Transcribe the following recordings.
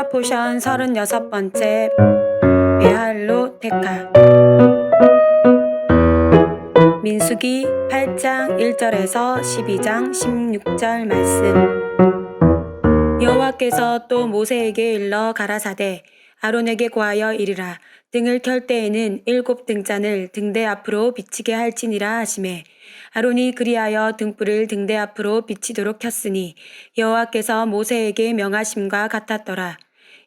토라 포션 36번째 베할로 테카. 민수기 8장 1절에서 12장 16절 말씀. 여호와께서 또 모세에게 일러 가라사대 아론에게 고하여 이르라. 등을 켤 때에는 일곱 등잔을 등대 앞으로 비치게 할지니라 하심에 아론이 그리하여 등불을 등대 앞으로 비치도록 켰으니 여호와께서 모세에게 명하심과 같았더라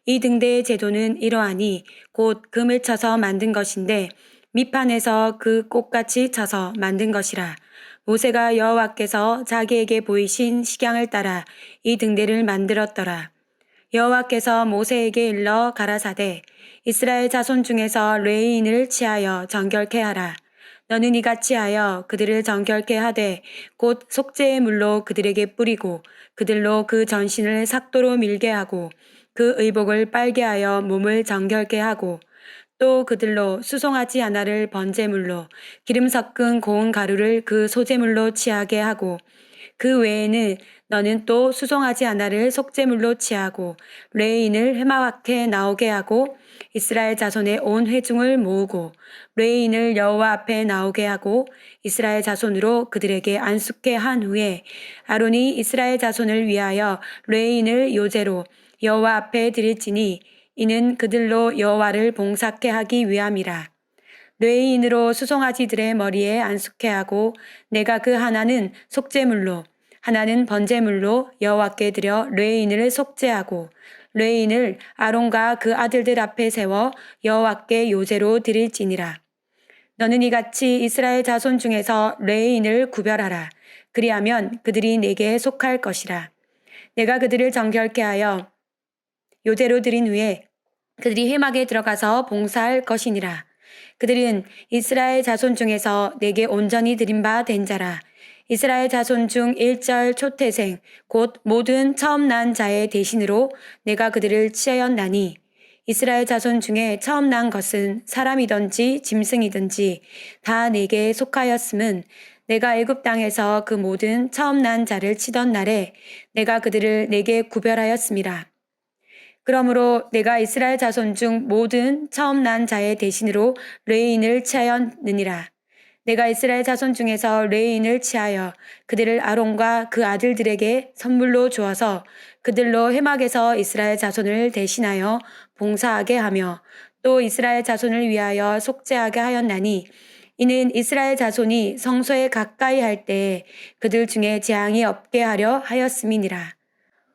이 등대의 제도는 이러하니 곧 금을 쳐서 만든 것인데 밑판에서 그 꽃같이 쳐서 만든 것이라 모세가 여호와께서 자기에게 보이신 식양을 따라 이 등대를 만들었더라 여호와께서 모세에게 일러 가라사대 이스라엘 자손 중에서 레이인을 취하여 정결케 하라. 너는 이같이 하여 그들을 정결케 하되 곧 속죄의 물로 그들에게 뿌리고 그들로 그 전신을 삭도로 밀게 하고 그 의복을 빨게 하여 몸을 정결케 하고 또 그들로 수송하지 않아를 번제물로 기름 섞은 고운 가루를 그 소제물로 취하게 하고 그 외에는 너는 또 수송하지 않아를 속죄물로 취하고 레인을 해마와케 나오게 하고 이스라엘 자손의 온 회중을 모으고 레인을 여호와 앞에 나오게 하고 이스라엘 자손으로 그들에게 안숙해 한 후에 아론이 이스라엘 자손을 위하여 레인을 요제로 여호와 앞에 드릴지니 이는 그들로 여호와를 봉사케 하기 위함이라. 뇌인으로 수송아지들의 머리에 안숙해 하고 내가 그 하나는 속죄물로 하나는 번제물로 여호와께 드려 레인을 속죄하고 레인을 아론과 그 아들들 앞에 세워 여호와께 요제로 드릴지니라. 너는 이같이 이스라엘 자손 중에서 레인을 구별하라. 그리하면 그들이 내게 속할 것이라. 내가 그들을 정결케 하여 요제로 드린 후에 그들이 회막에 들어가서 봉사할 것이니라. 그들은 이스라엘 자손 중에서 내게 온전히 드린 바 된 자라. 이스라엘 자손 중 일절 초태생 곧 모든 처음 난 자의 대신으로 내가 그들을 치하였나니 이스라엘 자손 중에 처음 난 것은 사람이든지 짐승이든지 다 내게 속하였음은 내가 애굽 땅에서 그 모든 처음 난 자를 치던 날에 내가 그들을 내게 구별하였습니다. 그러므로 내가 이스라엘 자손 중 모든 처음 난 자의 대신으로 레인을 치하였느니라. 내가 이스라엘 자손 중에서 레인을 치하여 그들을 아론과 그 아들들에게 선물로 주어서 그들로 해막에서 이스라엘 자손을 대신하여 봉사하게 하며 또 이스라엘 자손을 위하여 속죄하게 하였나니 이는 이스라엘 자손이 성소에 가까이 할 때에 그들 중에 재앙이 없게 하려 하였음이니라.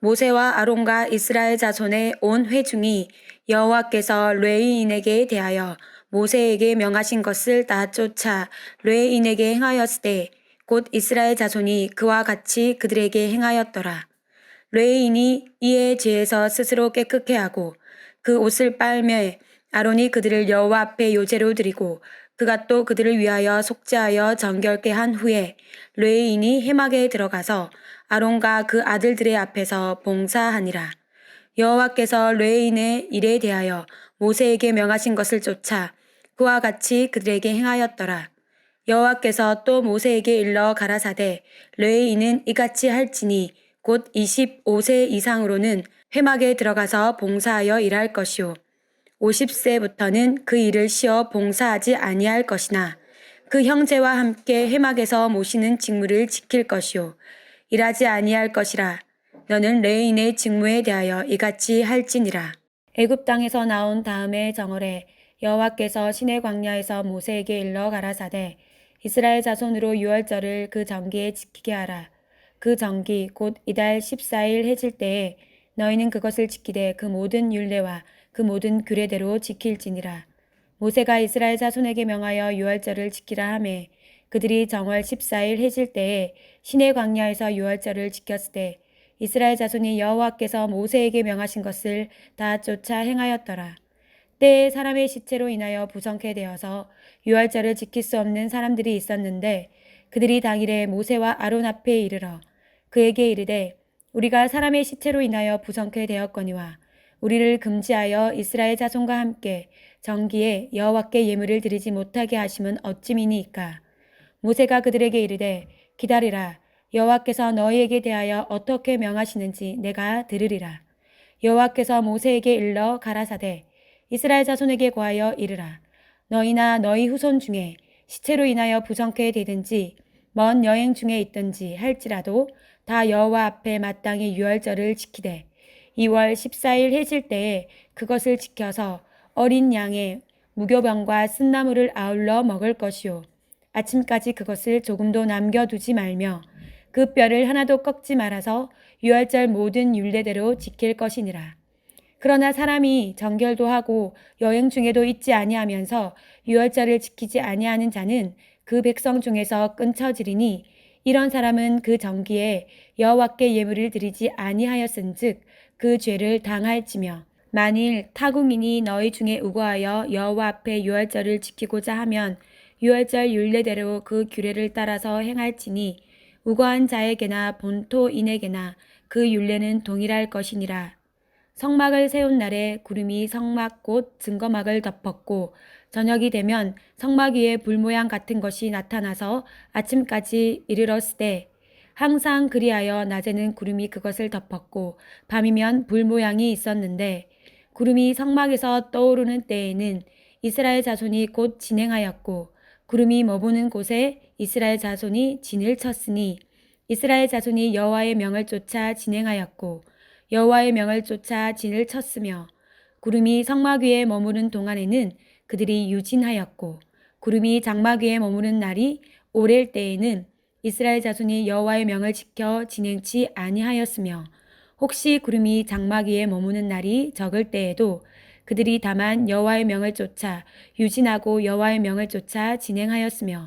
모세와 아론과 이스라엘 자손의 온 회중이 여호와께서 레이인에게 대하여 모세에게 명하신 것을 다 쫓아 레인에게 행하였을 때곧 이스라엘 자손이 그와 같이 그들에게 행하였더라. 레인이 이에 죄에서 스스로 깨끗게 하고 그 옷을 빨매 아론이 그들을 여호와 앞에 요제로 드리고 그가 또 그들을 위하여 속죄하여 정결케 한 후에 레인이 해막에 들어가서 아론과 그 아들들의 앞에서 봉사하니라. 여호와께서 레인의 일에 대하여 모세에게 명하신 것을 쫓아 그와 같이 그들에게 행하였더라. 여호와께서 또 모세에게 일러 가라사대 레인은 이같이 할지니 곧 25세 이상으로는 회막에 들어가서 봉사하여 일할 것이요 50세부터는 그 일을 쉬어 봉사하지 아니할 것이나 그 형제와 함께 회막에서 모시는 직무를 지킬 것이요 일하지 아니할 것이라. 너는 레인의 직무에 대하여 이같이 할지니라. 애굽 땅에서 나온 다음에 정월에 여호와께서 시내 광야에서 모세에게 일러 가라사대 이스라엘 자손으로 유월절을 그 정기에 지키게 하라. 그 정기 곧 이달 14일 해질 때에 너희는 그것을 지키되 그 모든 율례와 그 모든 규례대로 지킬지니라. 모세가 이스라엘 자손에게 명하여 유월절을 지키라 하매 그들이 정월 14일 해질 때에 시내 광야에서 유월절을 지켰을 때 이스라엘 자손이 여호와께서 모세에게 명하신 것을 다 쫓아 행하였더라. 때에 사람의 시체로 인하여 부성케 되어서 유월절을 지킬 수 없는 사람들이 있었는데 그들이 당일에 모세와 아론 앞에 이르러 그에게 이르되 우리가 사람의 시체로 인하여 부성케 되었거니와 우리를 금지하여 이스라엘 자손과 함께 정기에 여호와께 예물을 드리지 못하게 하심은 어찌미니이까 모세가 그들에게 이르되 기다리라. 여호와께서 너희에게 대하여 어떻게 명하시는지 내가 들으리라. 여호와께서 모세에게 일러 가라사대 이스라엘 자손에게 고하여 이르라. 너희나 너희 후손 중에 시체로 인하여 부정케 되든지 먼 여행 중에 있든지 할지라도 다 여호와 앞에 마땅히 유월절을 지키되 2월 14일 해질 때에 그것을 지켜서 어린 양의 무교병과 쓴나물을 아울러 먹을 것이요 아침까지 그것을 조금도 남겨두지 말며 그 뼈를 하나도 꺾지 말아서 유월절 모든 율례대로 지킬 것이니라. 그러나 사람이 정결도 하고 여행 중에도 있지 아니하면서 유월절을 지키지 아니하는 자는 그 백성 중에서 끊쳐지리니 이런 사람은 그 정기에 여호와께 예물을 드리지 아니하였은즉 그 죄를 당할지며 만일 타국인이 너희 중에 우거하여 여호와 앞에 유월절을 지키고자 하면 유월절 율례대로 그 규례를 따라서 행할지니 우거한 자에게나 본토인에게나 그 율례는 동일할 것이니라. 성막을 세운 날에 구름이 성막 곧 증거막을 덮었고 저녁이 되면 성막 위에 불 모양 같은 것이 나타나서 아침까지 이르렀으되 항상 그리하여 낮에는 구름이 그것을 덮었고 밤이면 불 모양이 있었는데 구름이 성막에서 떠오르는 때에는 이스라엘 자손이 곧 진행하였고 구름이 머무는 곳에 이스라엘 자손이 진을 쳤으니 이스라엘 자손이 여호와의 명을 쫓아 진행하였고 여호와의 명을 쫓아 진을 쳤으며 구름이 성막 위에 머무는 동안에는 그들이 유진하였고 구름이 장막 위에 머무는 날이 오랠 때에는 이스라엘 자손이 여호와의 명을 지켜 진행치 아니하였으며 혹시 구름이 장막 위에 머무는 날이 적을 때에도 그들이 다만 여호와의 명을 쫓아 유진하고 여호와의 명을 쫓아 진행하였으며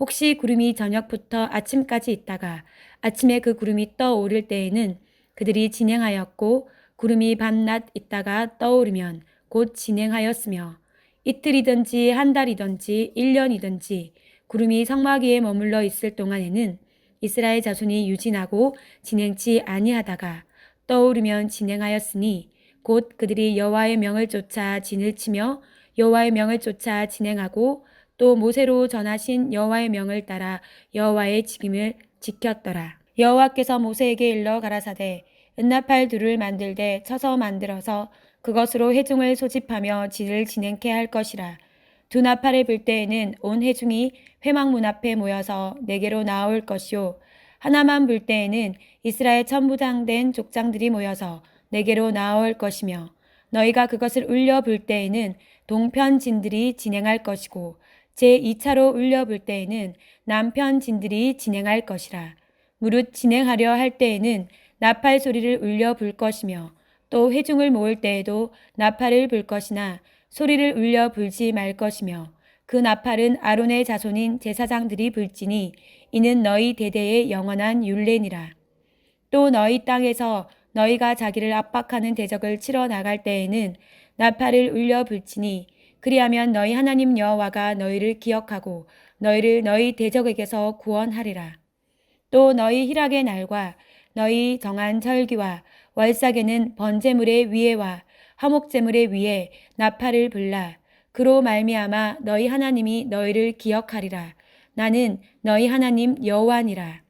혹시 구름이 저녁부터 아침까지 있다가 아침에 그 구름이 떠오를 때에는 그들이 진행하였고 구름이 밤낮 있다가 떠오르면 곧 진행하였으며 이틀이든지 한 달이든지 일 년이든지 구름이 성막 위에 머물러 있을 동안에는 이스라엘 자손이 유진하고 진행치 아니하다가 떠오르면 진행하였으니 곧 그들이 여호와의 명을 쫓아 진을 치며 여호와의 명을 쫓아 진행하고 또 모세로 전하신 여호와의 명을 따라 여호와의 직임을 지켰더라. 여호와께서 모세에게 일러 가라사대 은나팔 둘을 만들되 쳐서 만들어서 그것으로 회중을 소집하며 진을 진행케 할 것이라. 두 나팔을 불 때에는 온 회중이 회막문 앞에 모여서 내게로 나올 것이요. 하나만 불 때에는 이스라엘 천부장된 족장들이 모여서 내게로 나올 것이며 너희가 그것을 울려 불 때에는 동편 진들이 진행할 것이고 제2차로 울려 불 때에는 남편 진들이 진행할 것이라. 무릇 진행하려 할 때에는 나팔 소리를 울려 불 것이며 또 회중을 모을 때에도 나팔을 불 것이나 소리를 울려 불지 말 것이며 그 나팔은 아론의 자손인 제사장들이 불지니 이는 너희 대대의 영원한 율례니라. 또 너희 땅에서 너희가 자기를 압박하는 대적을 치러 나갈 때에는 나팔을 울려 불지니 그리하면 너희 하나님 여호와가 너희를 기억하고 너희를 너희 대적에게서 구원하리라. 또 너희 희락의 날과 너희 정한 절기와 월삭에는 번제물의 위에와 화목제물의 위에 나팔을 불라 그로 말미암아 너희 하나님이 너희를 기억하리라. 나는 너희 하나님 여호와니라.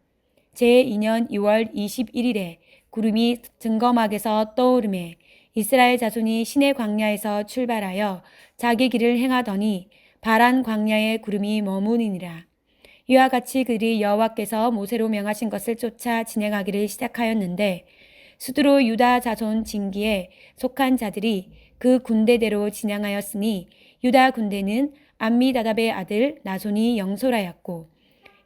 제2년 2월 21일에 구름이 증거막에서 떠오르매 이스라엘 자손이 신의 광야에서 출발하여 자기 길을 행하더니 바란 광야에 구름이 머무니니라. 이와 같이 그들이 여호와께서 모세로 명하신 것을 쫓아 진행하기를 시작하였는데 수두로 유다 자손 진기에 속한 자들이 그 군대대로 진행하였으니 유다 군대는 암미다답의 아들 나손이 영솔하였고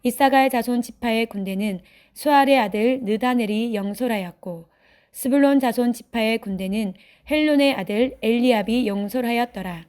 이사갈 자손 지파의 군대는 수알의 아들 느다넬이 영솔하였고 스불론 자손 지파의 군대는 헬론의 아들 엘리압이 영솔하였더라.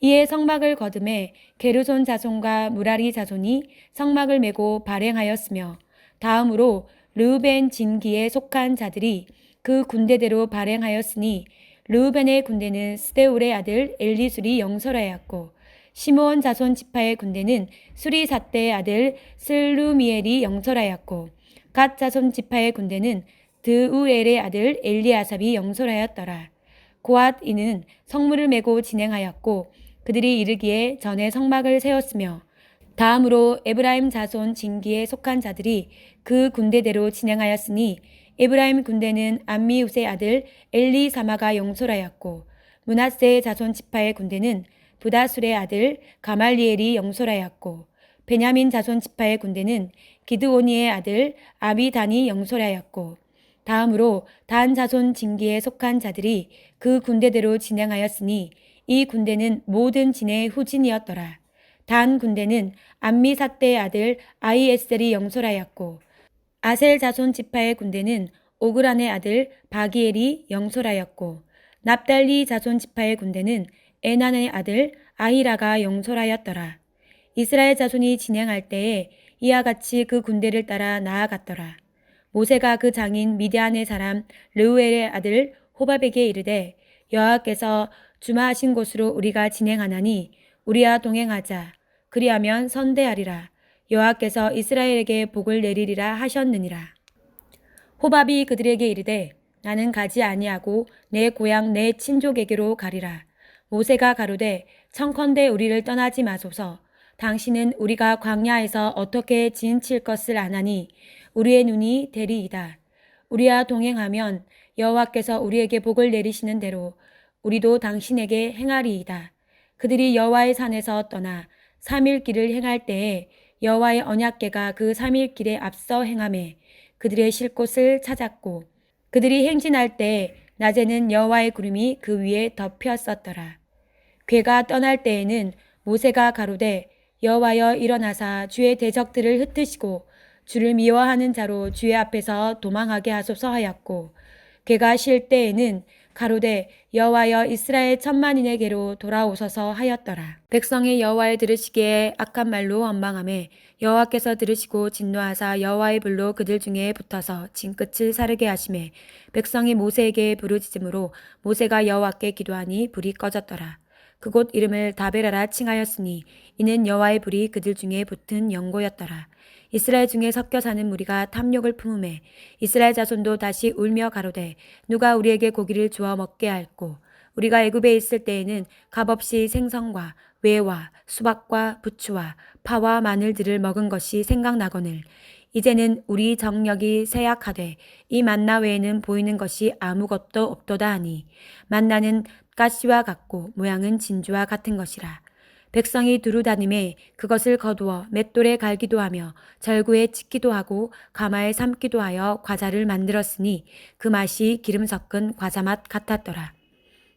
이에 성막을 거듭해 게르손 자손과 무라리 자손이 성막을 메고 발행하였으며 다음으로 르우벤 진기에 속한 자들이 그 군대대로 발행하였으니 르우벤의 군대는 스데울의 아들 엘리술이 영설하였고 시므온 자손 지파의 군대는 수리사떼의 아들 슬루미엘이 영설하였고 갓 자손 지파의 군대는 드우엘의 아들 엘리아삽이 영설하였더라. 고앗 이는 성물을 메고 진행하였고 그들이 이르기에 전에 성막을 세웠으며 다음으로 에브라임 자손 진기에 속한 자들이 그 군대대로 진행하였으니 에브라임 군대는 암미우스의 아들 엘리사마가 영솔하였고 문하세의 자손 지파의 군대는 부다술의 아들 가말리엘이 영솔하였고 베냐민 자손 지파의 군대는 기드오니의 아들 아비단이 영솔하였고 다음으로 단 자손 징기에 속한 자들이 그 군대대로 진행하였으니 이 군대는 모든 진의 후진이었더라. 단 군대는 암미삭대의 아들 아이에셀이 영솔하였고 아셀 자손 지파의 군대는 오그란의 아들 바기엘이 영솔하였고 납달리 자손 지파의 군대는 에난의 아들 아히라가 영솔하였더라. 이스라엘 자손이 진행할 때에 이와 같이 그 군대를 따라 나아갔더라. 모세가 그 장인 미디안의 사람 르우엘의 아들 호밥에게 이르되 여호와께서 주마하신 곳으로 우리가 진행하나니 우리와 동행하자. 그리하면 선대하리라. 여호와께서 이스라엘에게 복을 내리리라 하셨느니라. 호밥이 그들에게 이르되 나는 가지 아니하고 내 고향 내 친족에게로 가리라. 모세가 가로되 청컨대 우리를 떠나지 마소서. 당신은 우리가 광야에서 어떻게 진칠 것을 아나니 우리의 눈이 대리이다. 우리와 동행하면 여호와께서 우리에게 복을 내리시는 대로 우리도 당신에게 행하리이다. 그들이 여호와의 산에서 떠나 3일 길을 행할 때에 여호와의 언약궤가 그 3일 길에 앞서 행함에 그들의 쉴 곳을 찾았고 그들이 행진할 때 낮에는 여호와의 구름이 그 위에 덮였었더라. 괴가 떠날 때에는 모세가 가로되 여호와여 일어나사 주의 대적들을 흩으시고 주를 미워하는 자로 주의 앞에서 도망하게 하소서 하였고 괴가 쉴 때에는 가로되 여호와여 이스라엘 천만인에게로 돌아오소서 하였더라. 백성이 여호와의 들으시기에 악한 말로 원망함에 여호와께서 들으시고 진노하사 여호와의 불로 그들 중에 붙어서 진 끝을 사르게 하심에 백성이 모세에게 부르짖음으로 모세가 여호와께 기도하니 불이 꺼졌더라. 그곳 이름을 다베라라 칭하였으니 이는 여호와의 불이 그들 중에 붙은 연고였더라. 이스라엘 중에 섞여 사는 무리가 탐욕을 품음에 이스라엘 자손도 다시 울며 가로되 누가 우리에게 고기를 주어 먹게 할꼬 우리가 애굽에 있을 때에는 값없이 생선과 외와 수박과 부추와 파와 마늘들을 먹은 것이 생각나거늘 이제는 우리 정력이 쇠약하되 이 만나 외에는 보이는 것이 아무것도 없도다 하니 만나는 가시와 같고 모양은 진주와 같은 것이라 백성이 두루 다님에 그것을 거두어 맷돌에 갈기도 하며 절구에 찍기도 하고 가마에 삶기도 하여 과자를 만들었으니 그 맛이 기름 섞은 과자 맛 같았더라.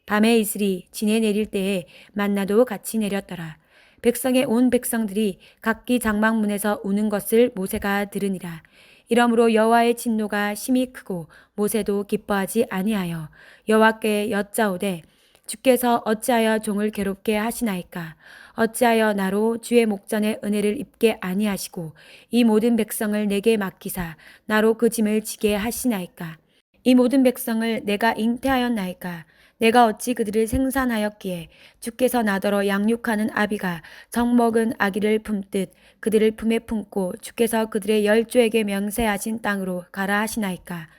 밤에 이슬이 진에 내릴 때에 만나도 같이 내렸더라. 백성의 온 백성들이 각기 장막문에서 우는 것을 모세가 들으니라. 이러므로 여호와의 진노가 심히 크고 모세도 기뻐하지 아니하여 여호와께 여짜오되 주께서 어찌하여 종을 괴롭게 하시나이까? 어찌하여 나로 주의 목전에 은혜를 입게 아니하시고 이 모든 백성을 내게 맡기사 나로 그 짐을 지게 하시나이까? 이 모든 백성을 내가 잉태하였나이까? 내가 어찌 그들을 생산하였기에 주께서 나더러 양육하는 아비가 정먹은 아기를 품듯 그들을 품에 품고 주께서 그들의 열조에게 명세하신 땅으로 가라 하시나이까?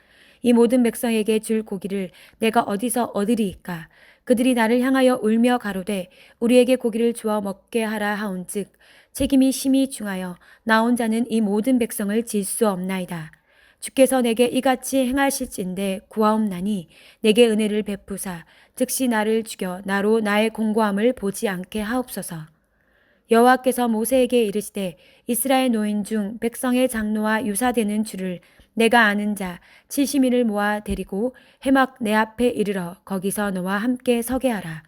이 모든 백성에게 줄 고기를 내가 어디서 얻으리이까 그들이 나를 향하여 울며 가로되 우리에게 고기를 주어 먹게 하라 하온즉 책임이 심히 중하여 나 혼자는 이 모든 백성을 질 수 없나이다. 주께서 내게 이같이 행하실진데 구하옵나니 내게 은혜를 베푸사 즉시 나를 죽여 나로 나의 공고함을 보지 않게 하옵소서. 여호와께서 모세에게 이르시되 이스라엘 노인 중 백성의 장로와 유사되는 줄을 내가 아는 자 칠십인을 모아 데리고 해막 내 앞에 이르러 거기서 너와 함께 서게 하라.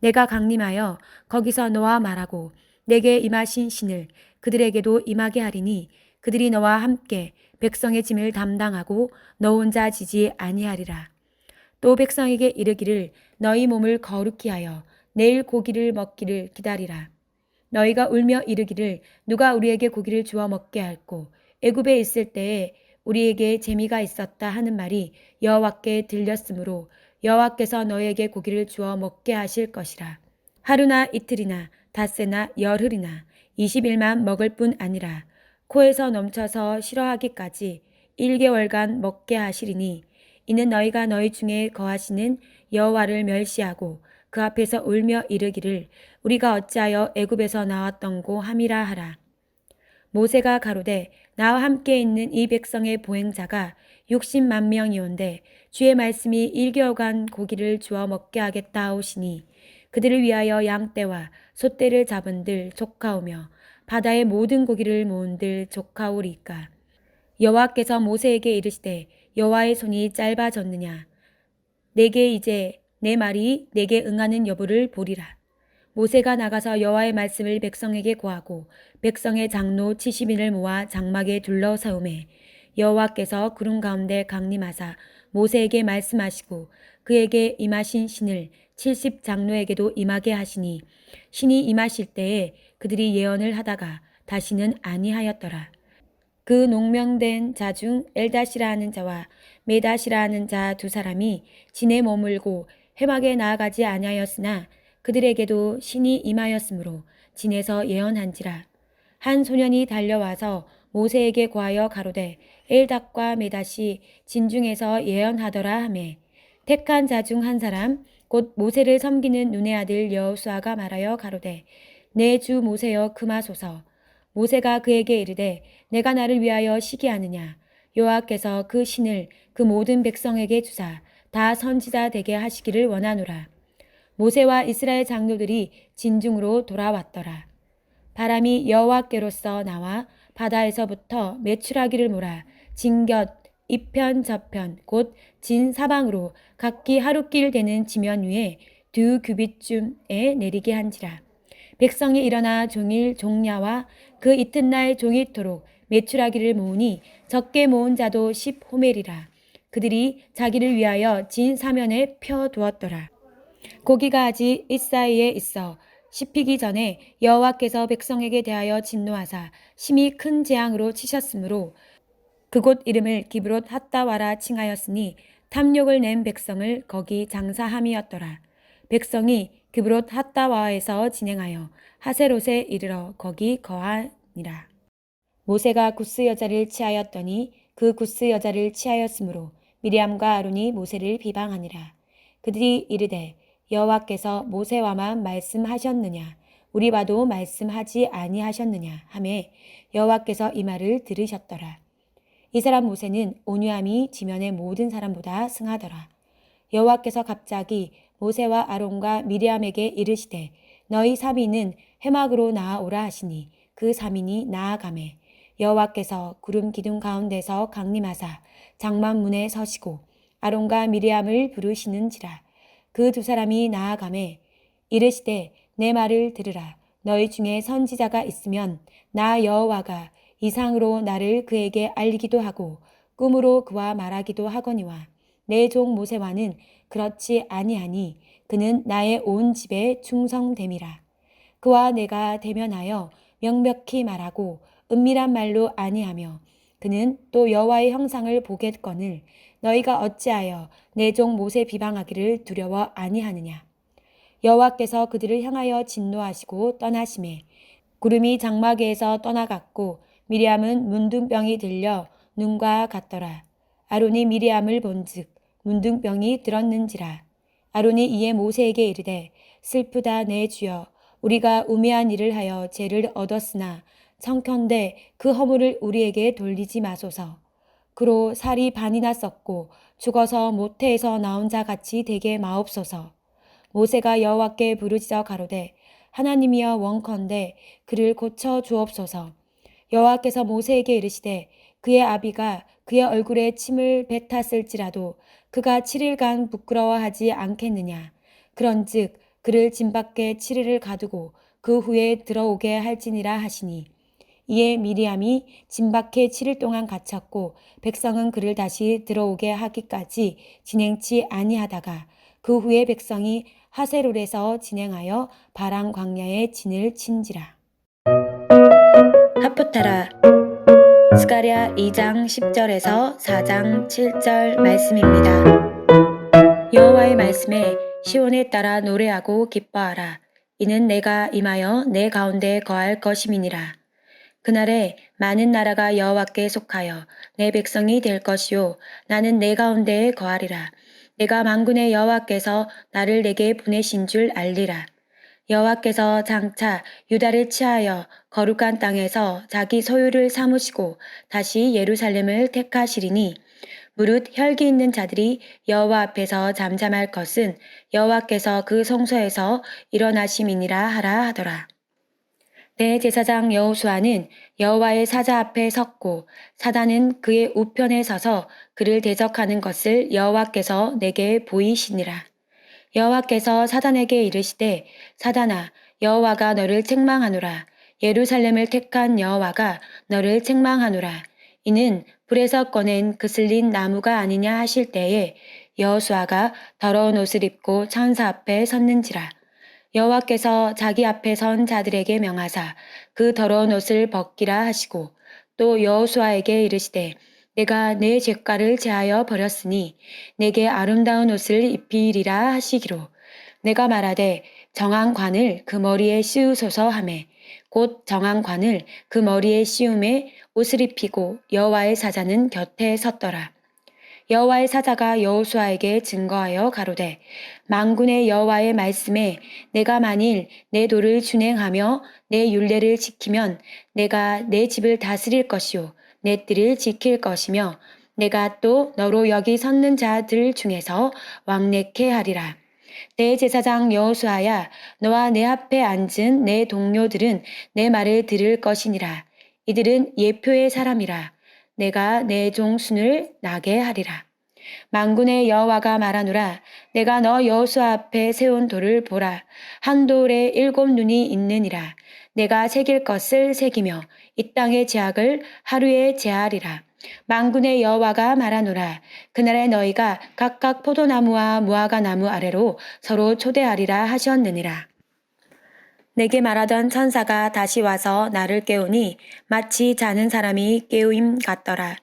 내가 강림하여 거기서 너와 말하고 내게 임하신 신을 그들에게도 임하게 하리니 그들이 너와 함께 백성의 짐을 담당하고 너 혼자 지지 아니하리라. 또 백성에게 이르기를 너희 몸을 거룩히 하여 내일 고기를 먹기를 기다리라. 너희가 울며 이르기를 누가 우리에게 고기를 주어 먹게 할꼬 애굽에 있을 때에 우리에게 재미가 있었다 하는 말이 여호와께 들렸으므로 여호와께서 너에게 고기를 주어 먹게 하실 것이라. 하루나 이틀이나 닷새나 열흘이나 20일만 먹을 뿐 아니라 코에서 넘쳐서 싫어하기까지 1개월간 먹게 하시리니 이는 너희가 너희 중에 거하시는 여호와를 멸시하고 그 앞에서 울며 이르기를 우리가 어찌하여 애굽에서 나왔던고 함이라 하라. 모세가 가로되 나와 함께 있는 이 백성의 보행자가 60만 명이온데 주의 말씀이 1개월간 고기를 주어 먹게 하겠다 하오시니 그들을 위하여 양떼와 소떼를 잡은들 족하오며 바다의 모든 고기를 모은들 족하오리까. 여호와께서 모세에게 이르시되 여호와의 손이 짧아졌느냐? 내게 이제 내 말이 내게 응하는 여부를 보리라 모세가 나가서 여호와의 말씀을 백성에게 고하고 백성의 장로 70인을 모아 장막에 둘러 세우매 여호와께서 구름 가운데 강림하사 모세에게 말씀하시고 그에게 임하신 신을 70 장로에게도 임하게 하시니 신이 임하실 때에 그들이 예언을 하다가 다시는 아니하였더라. 그 농명된 자 중 엘다시라 하는 자와 메다시라 하는 자 두 사람이 진에 머물고 회막에 나아가지 아니하였으나 그들에게도 신이 임하였으므로 진에서 예언한지라. 한 소년이 달려와서 모세에게 고하여 가로되 엘닥과 메다시 진중에서 예언하더라 하매. 택한 자 중 한 사람 곧 모세를 섬기는 눈의 아들 여호수아가 말하여 가로되 내 주 모세여 금하소서. 모세가 그에게 이르되 내가 나를 위하여 시기하느냐? 여호와께서 그 신을 그 모든 백성에게 주사 다 선지자 되게 하시기를 원하노라 모세와 이스라엘 장로들이 진중으로 돌아왔더라. 바람이 여호와께로서 나와 바다에서부터 메추라기를 몰아 진곁 이편 저편 곧 진 사방으로 각기 하루길 되는 지면 위에 두 규빗쯤에 내리게 한지라. 백성이 일어나 종일 종야와 그 이튿날 종이토록 메추라기를 모으니 적게 모은 자도 십 호멜이라. 그들이 자기를 위하여 진 사면에 펴 두었더라 고기가 아직 이사이에 있어 씹히기 전에 여호와께서 백성에게 대하여 진노하사 심히 큰 재앙으로 치셨으므로 그곳 이름을 기브롯 핫다와라 칭하였으니 탐욕을 낸 백성을 거기 장사함이었더라. 백성이 기브롯 핫다와에서 진행하여 하세롯에 이르러 거기 거하니라. 모세가 구스 여자를 취하였더니 그 구스 여자를 취하였으므로 미리암과 아론이 모세를 비방하니라. 그들이 이르되 여호와께서 모세와만 말씀하셨느냐 우리 봐도 말씀하지 아니하셨느냐 하매 여호와께서 이 말을 들으셨더라. 이 사람 모세는 온유함이 지면의 모든 사람보다 승하더라. 여호와께서 갑자기 모세와 아론과 미리암에게 이르시되 너희 사민은 해막으로 나아오라 하시니 그 사민이 나아가매 여호와께서 구름 기둥 가운데서 강림하사 장막 문에 서시고 아론과 미리암을 부르시는지라 그 두 사람이 나아가매 이르시되 내 말을 들으라 너희 중에 선지자가 있으면 나 여호와가 이상으로 나를 그에게 알리기도 하고 꿈으로 그와 말하기도 하거니와 내 종 모세와는 그렇지 아니하니 그는 나의 온 집에 충성됨이라. 그와 내가 대면하여 명백히 말하고 은밀한 말로 아니하며 그는 또 여호와의 형상을 보겠거늘 너희가 어찌하여 내 종 모세 비방하기를 두려워 아니하느냐. 여호와께서 그들을 향하여 진노하시고 떠나심에 구름이 장마계에서 떠나갔고 미리암은 문둥병이 들려 눈과 같더라. 아론이 미리암을 본즉 문둥병이 들었는지라. 아론이 이에 모세에게 이르되 슬프다 내 주여 우리가 우매한 일을 하여 죄를 얻었으나 청컨대 그 허물을 우리에게 돌리지 마소서. 그로 살이 반이나 썩고 죽어서 모태에서 나온 자 같이 되게 마옵소서. 모세가 여호와께 부르짖어 가로되 하나님이여 원컨대 그를 고쳐 주옵소서. 여호와께서 모세에게 이르시되 그의 아비가 그의 얼굴에 침을 뱉었을지라도 그가 7일간 부끄러워하지 않겠느냐. 그런즉 그를 진 밖에 7일을 가두고 그 후에 들어오게 할지니라 하시니 이에 미리암이 진 밖에 7일 동안 갇혔고 백성은 그를 다시 들어오게 하기까지 진행치 아니하다가 그 후에 백성이 하세롤에서 진행하여 바랑 광야에 진을 친지라. 하프타라 스가랴 2장 10절에서 4장 7절 말씀입니다. 여호와의 말씀에 시온에 따라 노래하고 기뻐하라. 이는 내가 임하여 내 가운데 거할 것임이니라. 그날에 많은 나라가 여호와께 속하여 내 백성이 될 것이요 나는 내 가운데에 거하리라. 내가 만군의 여호와께서 나를 내게 보내신 줄 알리라. 여호와께서 장차 유다를 취하여 거룩한 땅에서 자기 소유를 삼으시고 다시 예루살렘을 택하시리니 무릇 혈기 있는 자들이 여호와 앞에서 잠잠할 것은 여호와께서 그 성소에서 일어나심이니라 하라 하더라. 대제사장 여호수아는 여호와의 사자 앞에 섰고 사단은 그의 우편에 서서 그를 대적하는 것을 여호와께서 내게 보이시니라. 여호와께서 사단에게 이르시되 사단아 여호와가 너를 책망하노라. 예루살렘을 택한 여호와가 너를 책망하노라. 이는 불에서 꺼낸 그슬린 나무가 아니냐 하실 때에 여호수아가 더러운 옷을 입고 천사 앞에 섰는지라 여호와께서 자기 앞에 선 자들에게 명하사 그 더러운 옷을 벗기라 하시고 또 여호수아에게 이르시되 내가 내 죄가를 제하여 버렸으니 내게 아름다운 옷을 입히리라 하시기로 내가 말하되 정한 관을 그 머리에 씌우소서 하매 곧 정한 관을 그 머리에 씌움에 옷을 입히고 여호와의 사자는 곁에 섰더라. 여호와의 사자가 여호수아에게 증거하여 가로되 망군의 여호와의 말씀에 내가 만일 내 도를 준행하며 내 율례를 지키면 내가 내 집을 다스릴 것이요 내 뜰을 지킬 것이며 내가 또 너로 여기 섰는 자들 중에서 왕래케 하리라. 내 제사장 여호수아야 너와 내 앞에 앉은 내 동료들은 내 말을 들을 것이니라. 이들은 예표의 사람이라. 내가 내 종순을 나게 하리라. 만군의 여호와가 말하노라 내가 너 여호수아 앞에 세운 돌을 보라. 한 돌에 일곱 눈이 있느니라. 내가 새길 것을 새기며 이 땅의 제약을 하루에 제하리라. 만군의 여호와가 말하노라 그날에 너희가 각각 포도나무와 무화과 나무 아래로 서로 초대하리라 하셨느니라. 내게 말하던 천사가 다시 와서 나를 깨우니 마치 자는 사람이 깨우임 같더라.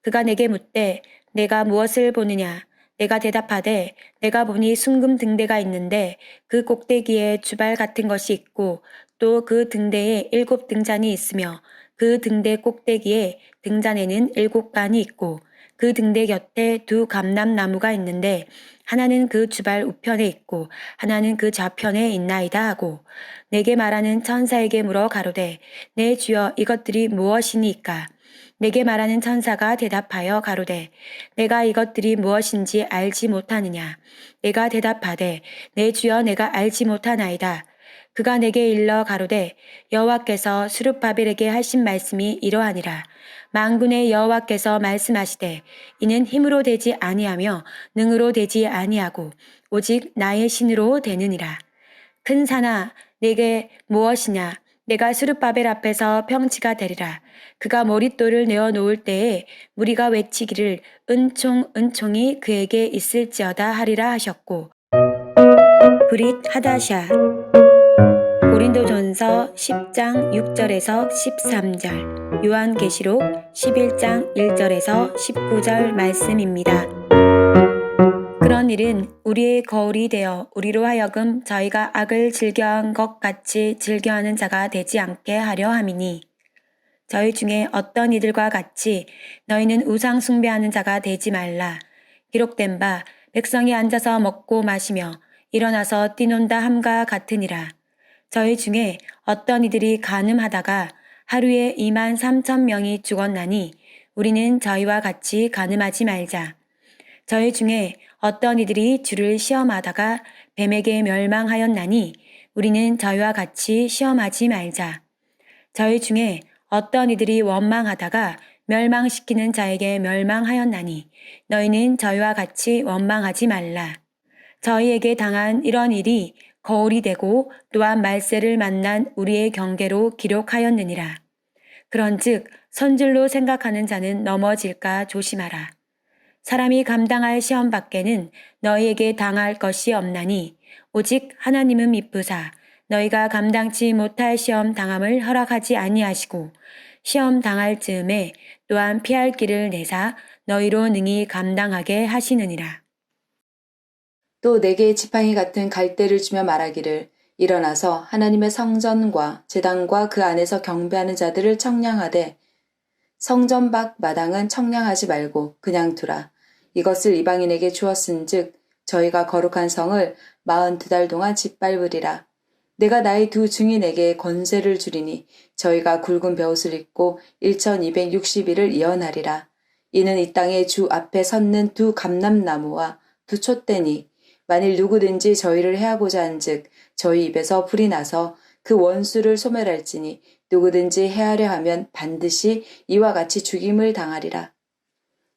그가 내게 묻되 내가 무엇을 보느냐? 내가 대답하되 내가 보니 순금 등대가 있는데 그 꼭대기에 주발 같은 것이 있고 또 그 등대에 일곱 등잔이 있으며 그 등대 꼭대기에 등잔에는 일곱 간이 있고 그 등대 곁에 두 감람나무가 있는데 하나는 그 주발 우편에 있고 하나는 그 좌편에 있나이다 하고 내게 말하는 천사에게 물어 가로되 내 주여 이것들이 무엇이니까 내게 말하는 천사가 대답하여 가로되 내가 이것들이 무엇인지 알지 못하느냐? 내가 대답하되 내 주여 내가 알지 못하나이다. 그가 내게 일러 가로되 여호와께서 수르바벨에게 하신 말씀이 이러하니라. 만군의 여호와께서 말씀하시되 이는 힘으로 되지 아니하며 능으로 되지 아니하고 오직 나의 신으로 되느니라. 큰 산아 내게 무엇이냐 내가 수르바벨 앞에서 평치가 되리라. 그가 머릿돌을 내어 놓을 때에 무리가 외치기를 은총 은총이 그에게 있을지어다 하리라 하셨고 브릿 하다샤 고린도전서 10장 6절에서 13절 요한계시록 11장 1절에서 19절 말씀입니다. 그런 일은 우리의 거울이 되어 우리로 하여금 저희가 악을 즐겨한 것 같이 즐겨하는 자가 되지 않게 하려 함이니 저희 중에 어떤 이들과 같이 너희는 우상 숭배하는 자가 되지 말라. 기록된 바 백성이 앉아서 먹고 마시며 일어나서 뛰논다 함과 같으니라. 저희 중에 어떤 이들이 가늠하다가 하루에 2만 3천 명이 죽었나니 우리는 저희와 같이 가늠하지 말자. 저희 중에 어떤 이들이 주를 시험하다가 뱀에게 멸망하였나니 우리는 저희와 같이 시험하지 말자. 저희 중에 어떤 이들이 원망하다가 멸망시키는 자에게 멸망하였나니 너희는 저희와 같이 원망하지 말라. 저희에게 당한 이런 일이 거울이 되고 또한 말세를 만난 우리의 경계로 기록하였느니라. 그런즉 선줄로 생각하는 자는 넘어질까 조심하라. 사람이 감당할 시험 밖에는 너희에게 당할 것이 없나니 오직 하나님은 미쁘사 너희가 감당치 못할 시험 당함을 허락하지 아니하시고 시험 당할 즈음에 또한 피할 길을 내사 너희로 능히 감당하게 하시느니라. 또 내게 지팡이 같은 갈대를 주며 말하기를 일어나서 하나님의 성전과 제단과 그 안에서 경배하는 자들을 청량하되 성전 밖 마당은 청량하지 말고 그냥 두라. 이것을 이방인에게 주었은즉 저희가 거룩한 성을 마흔 두 달 동안 짓밟으리라. 내가 나의 두 증인에게 권세를 주리니 저희가 굵은 베옷을 입고 1260일을 예언하리라. 이는 이 땅의 주 앞에 섰는 두 감람나무와 두 촛대니 만일 누구든지 저희를 해하고자 한즉 저희 입에서 불이 나서 그 원수를 소멸할지니 누구든지 해하려 하면 반드시 이와 같이 죽임을 당하리라.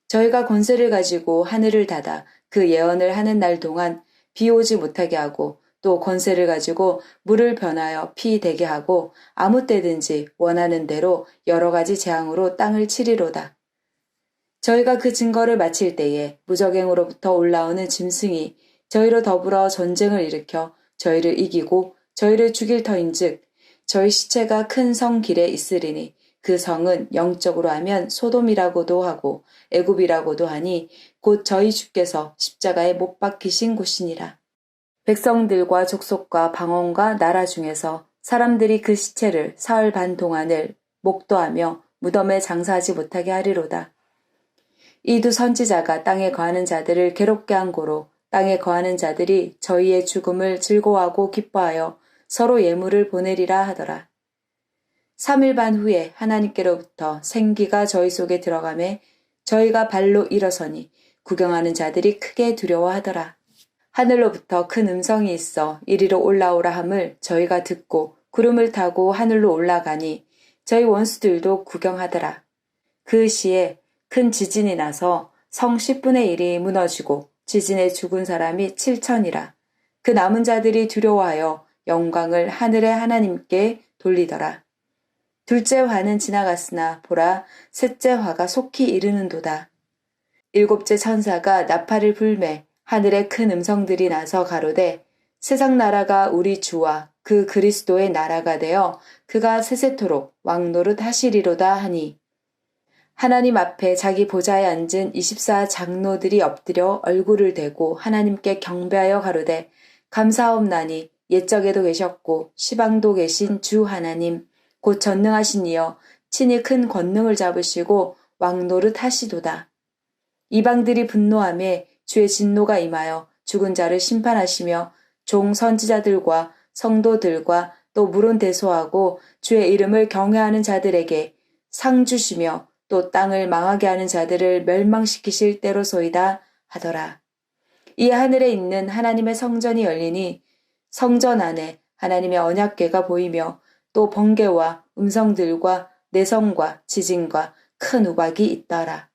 저희가 권세를 가지고 하늘을 닫아 그 예언을 하는 날 동안 비 오지 못하게 하고 또 권세를 가지고 물을 변하여 피 되게 하고 아무 때든지 원하는 대로 여러 가지 재앙으로 땅을 치리로다. 저희가 그 증거를 마칠 때에 무적행으로부터 올라오는 짐승이 저희로 더불어 전쟁을 일으켜 저희를 이기고 저희를 죽일 터인즉 저희 시체가 큰 성 길에 있으리니 그 성은 영적으로 하면 소돔이라고도 하고 애굽이라고도 하니 곧 저희 주께서 십자가에 못 박히신 곳이니라. 백성들과 족속과 방언과 나라 중에서 사람들이 그 시체를 사흘 반 동안을 목도하며 무덤에 장사하지 못하게 하리로다. 이 두 선지자가 땅에 거하는 자들을 괴롭게 한 고로 땅에 거하는 자들이 저희의 죽음을 즐거워하고 기뻐하여 서로 예물을 보내리라 하더라. 3일 반 후에 하나님께로부터 생기가 저희 속에 들어가매 저희가 발로 일어서니 구경하는 자들이 크게 두려워하더라. 하늘로부터 큰 음성이 있어 이리로 올라오라 함을 저희가 듣고 구름을 타고 하늘로 올라가니 저희 원수들도 구경하더라. 그 시에 큰 지진이 나서 성 10분의 1이 무너지고 지진에 죽은 사람이 7천이라. 그 남은 자들이 두려워하여 영광을 하늘의 하나님께 돌리더라. 둘째 화는 지나갔으나 보라 셋째 화가 속히 이르는도다. 일곱째 천사가 나팔을 불매 하늘에 큰 음성들이 나서 가로되 세상 나라가 우리 주와 그 그리스도의 나라가 되어 그가 세세토록 왕노릇 하시리로다 하니 하나님 앞에 자기 보좌에 앉은 24 장로들이 엎드려 얼굴을 대고 하나님께 경배하여 가로되 감사옵나니 옛적에도 계셨고 시방도 계신 주 하나님 곧 전능하신 이여 친히 큰 권능을 잡으시고 왕노릇 하시도다. 이방들이 분노함에 주의 진노가 임하여 죽은 자를 심판하시며 종 선지자들과 성도들과 또 물은 대소하고 주의 이름을 경외하는 자들에게 상 주시며 또 땅을 망하게 하는 자들을 멸망시키실 때로소이다 하더라. 이 하늘에 있는 하나님의 성전이 열리니 성전 안에 하나님의 언약궤가 보이며 또 번개와 음성들과 내성과 지진과 큰 우박이 있더라.